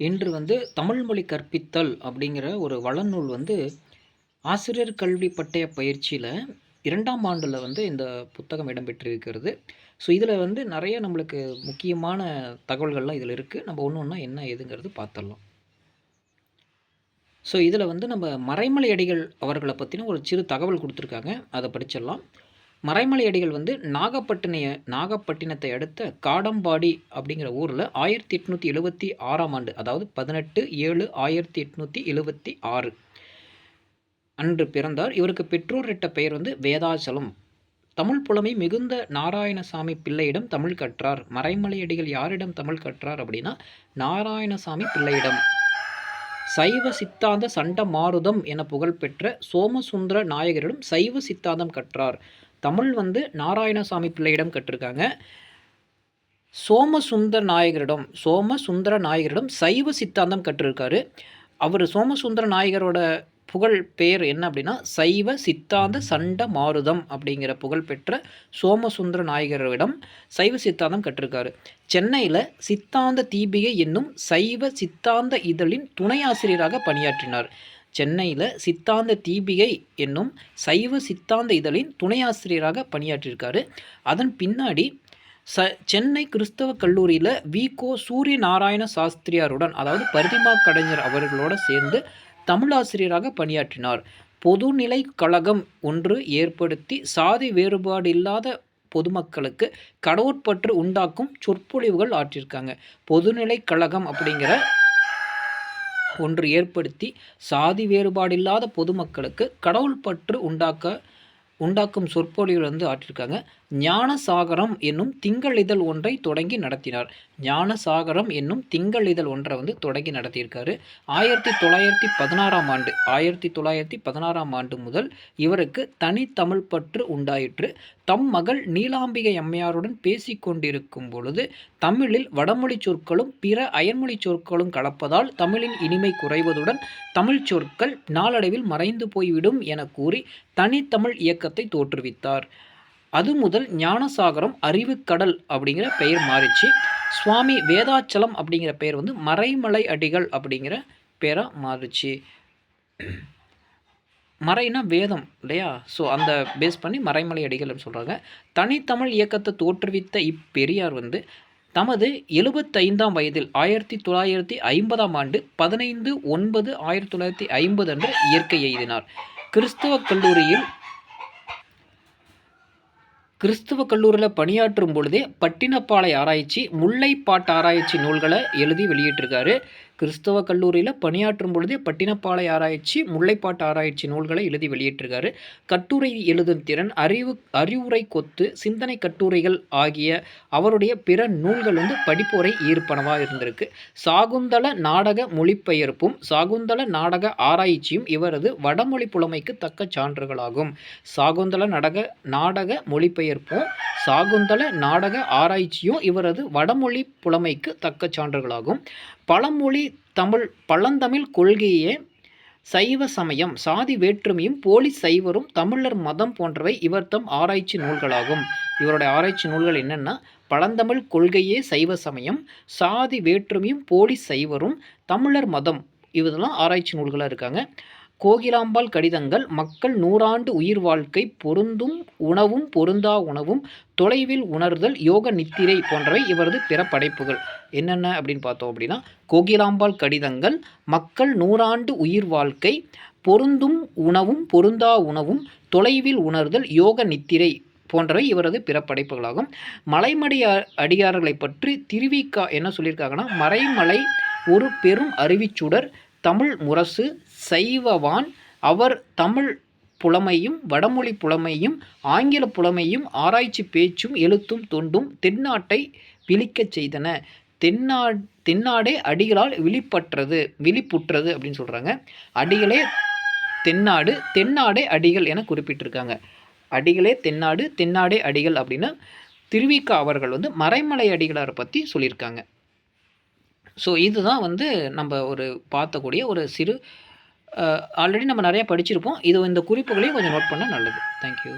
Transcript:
இன்று வந்து தமிழ்மொழி கற்பித்தல் அப்படிங்கிற ஒரு வளநூல் வந்து ஆசிரியர் கல்வி பட்டய பயிற்சியில் இரண்டாம் ஆண்டில் வந்து இந்த புத்தகம் இடம்பெற்றிருக்கிறது. ஸோ இதில் வந்து நிறைய நம்மளுக்கு முக்கியமான தகவல்கள்லாம் இதில் இருக்குது நம்ம ஒன்று ஒன்றா என்ன ஏதுங்கிறது பார்த்துடலாம் ஸோ இதில் வந்து நம்ம மறைமலை அடிகள் அவர்களை பற்றின ஒரு சிறு தகவல் கொடுத்துருக்காங்க. அதை படிச்சிடலாம். மறைமலையடிகள் வந்து நாகப்பட்டினைய நாகப்பட்டினத்தை அடுத்த காடம்பாடி அப்படிங்கிற ஊரில் ஆயிரத்தி எட்நூற்றி எழுபத்தி ஆறாம் ஆண்டு அதாவது பதினெட்டு ஏழு ஆயிரத்தி எட்நூற்றி எழுபத்தி ஆறு அன்று பிறந்தார். இவருக்கு பெற்றோரிட்ட பெயர் வந்து வேதாச்சலம் தமிழ் புலமை மிகுந்த நாராயணசாமி பிள்ளையிடம் தமிழ் கற்றார். மறைமலையடிகள் யாரிடம் தமிழ் கற்றார் அப்படின்னா நாராயணசாமி பிள்ளையிடம். சைவ சித்தாந்த சண்ட மாருதம் என புகழ்பெற்ற சோமசுந்தர நாயகரிடம் சைவ சித்தாந்தம் கற்றார். தமிழ் வந்து நாராயணசாமி பிள்ளையிடம் கற்றிருக்காங்க. சோமசுந்தர நாயகரிடம் சோமசுந்தர நாயகரிடம் சைவ சித்தாந்தம் கற்றிருக்காரு. அவர் சோமசுந்தர நாயகரோட புகழ் பெயர் என்ன அப்படின்னா சைவ சித்தாந்த சண்ட மாருதம் அப்படிங்கிற புகழ்பெற்ற சோமசுந்தர நாயகரிடம் சைவ சித்தாந்தம் கற்றிருக்காரு. சென்னையில் சித்தாந்த தீபிகை என்னும் சைவ சித்தாந்த இதழின் துணை ஆசிரியராக பணியாற்றினார். சென்னையில் சித்தாந்த தீபிகை என்னும் சைவ சித்தாந்த இதழின் துணை ஆசிரியராக பணியாற்றியிருக்காரு. அதன் பின்னாடி ச சென்னை கிறிஸ்தவ கல்லூரியில் வி. கோ. சூரிய நாராயண சாஸ்திரியாருடன் அதாவது பரிதிமா கடைஞர் அவர்களோடு சேர்ந்து தமிழாசிரியராக பணியாற்றினார். பொதுநிலை கழகம் ஒன்று ஏற்படுத்தி சாதி வேறுபாடு இல்லாத பொதுமக்களுக்கு கடவுட்பற்று உண்டாக்கும் சொற்பொழிவுகள் ஆற்றியிருக்காங்க. பொதுநிலை கழகம் அப்படிங்கிற ஒன்று ஏற்படுத்தி சாதி வேறுபாடில்லாத பொதுமக்களுக்கு கடவுள் பற்று உண்டாக்க உண்டாக்கும் சொற்பொழிவில் வந்து ஆற்றிருக்காங்க. ஞானசாகரம் என்னும் திங்கள் இதழ் ஒன்றை தொடங்கி நடத்தினார். ஞானசாகரம் என்னும் திங்கள் இதழ் ஒன்றை வந்து தொடங்கி நடத்தியிருக்காரு. ஆயிரத்தி தொள்ளாயிரத்தி பதினாறாம் ஆண்டு ஆயிரத்தி தொள்ளாயிரத்தி பதினாறாம் ஆண்டு முதல் இவருக்கு தனித்தமிழ் பற்று உண்டாயிற்று. தம் மகள் நீலாம்பிகை அம்மையாருடன் பேசி கொண்டிருக்கும் பொழுது தமிழில் வடமொழி சொற்களும் பிற அயன்மொழி சொற்களும் கலப்பதால் தமிழின் இனிமை குறைவதுடன் தமிழ் சொற்கள் நாளடைவில் மறைந்து போய்விடும் என கூறி தனித்தமிழ் இயக்கத்தை தோற்றுவித்தார். அது முதல் ஞானசாகரம் அறிவுக்கடல் அப்படிங்கிற பெயர் மாறிச்சு. சுவாமி வேதாச்சலம் அப்படிங்கிற பெயர் வந்து மறைமலை அடிகள் அப்படிங்கிற பேராக மாறிச்சு. மறைனா வேதம் இல்லையா? ஸோ அந்த பேஸ் பண்ணி மறைமலை அடிகள் சொல்கிறாங்க தனித்தமிழ் இயக்கத்தை தோற்றுவித்த இப்பெரியார் வந்து தமது எழுபத்தைந்தாம் வயதில் ஆயிரத்தி தொள்ளாயிரத்தி ஐம்பதாம் ஆண்டு பதினைந்து ஒன்பது ஆயிரத்தி தொள்ளாயிரத்தி ஐம்பது அன்று இயற்கை எய்தினார். கிறிஸ்தவ கல்லூரியில் கிறிஸ்துவ கல்லூரியில் பணியாற்றும் பொழுதே பட்டினப்பாலை ஆராய்ச்சி முல்லைப்பாட்டு ஆராய்ச்சி நூல்களை எழுதி வெளியிட்டிருக்காரு. கிறிஸ்தவ கல்லூரியில் பணியாற்றும் பொழுதே பட்டினப்பாலை ஆராய்ச்சி முல்லைப்பாட்டு ஆராய்ச்சி நூல்களை எழுதி வெளியிட்டிருக்காரு. கட்டுரை எழுதும் திறன் அறிவு அறிவுரை கொத்து சிந்தனை கட்டுரைகள் ஆகிய அவருடைய பிற நூல்கள் வந்து படிப்போரை ஈர்ப்பனவாக இருந்திருக்கு. சாகுந்தள நாடக மொழிபெயர்ப்பும் சாகுந்தள நாடக ஆராய்ச்சியும் இவரது வடமொழி புலமைக்கு தக்க சான்றுகளாகும். சாகுந்தள நாடக நாடக மொழிபெயர்ப்பும் சாகுந்தள நாடக ஆராய்ச்சியும் இவரது வடமொழி புலமைக்கு தக்க சான்றுகளாகும். பழமொழி தமிழ் பழந்தமிழ் கொள்கையே சைவ சமயம். சாதி வேற்றுமையும் போலி சைவரும் தமிழர் மதம் போன்றவை இவர் தம் ஆராய்ச்சி நூல்களாகும். இவருடைய ஆராய்ச்சி நூல்கள் என்னென்னா பழந்தமிழ் கொள்கையே சைவ சமயம் சாதி வேற்றுமையும் போலி சைவரும் தமிழர் மதம். இதெல்லாம் ஆராய்ச்சி நூல்களாக இருக்காங்க. கோகிலாம்பாள் கடிதங்கள் மக்கள் நூறாண்டு உயிர் வாழ்க்கை பொருந்தும் உணவும் பொருந்தா உணவும் தொலைவில் உணர்தல் யோக நித்திரை போன்றவை இவரது பிற படைப்புகள் என்னென்ன அப்படின்னு பார்த்தோம் அப்படின்னா கோகிலாம்பாள் கடிதங்கள் மக்கள் நூறாண்டு உயிர் வாழ்க்கை பொருந்தும் உணவும் பொருந்தா உணவும் தொலைவில் உணர்தல் யோக நித்திரை போன்றவை இவரது பிற படைப்புகளாகும் மலைமடி அடியார்களை பற்றி திருவிக்கா என்ன சொல்லியிருக்காங்கன்னா மறைமலை ஒரு பெரும் அருவிச்சுடர் தமிழ் முரசு சைவவான். அவர் தமிழ் புலமையும் வடமொழி புலமையும் ஆங்கில புலமையும் ஆராய்ச்சி பேச்சும் எழுத்தும் தொண்டும் தென்னாட்டை விழிக்கச் செய்தன. தென்னா தென்னாடே அடிகளால் விழிப்பற்றது விழிப்புற்றது அப்படின்னு சொல்கிறாங்க அடிகளே தென்னாடு தென்னாடே அடிகள் என குறிப்பிட்டிருக்காங்க. அடிகளே தென்னாடு தென்னாடே அடிகள் அப்படின்னு திருவிக்கா அவர்கள் வந்து மறைமலை அடிகளாரை பற்றி சொல்லியிருக்காங்க. ஸோ இதுதான் வந்து நம்ம ஒரு பார்த்தக்கூடிய ஒரு சிறு ஆல்ரெடி நம்ம நிறையா படிச்சிருப்போம். இது இந்த குறிப்புகளையும் கொஞ்சம் நோட் பண்ணால் நல்லது. தேங்க்யூ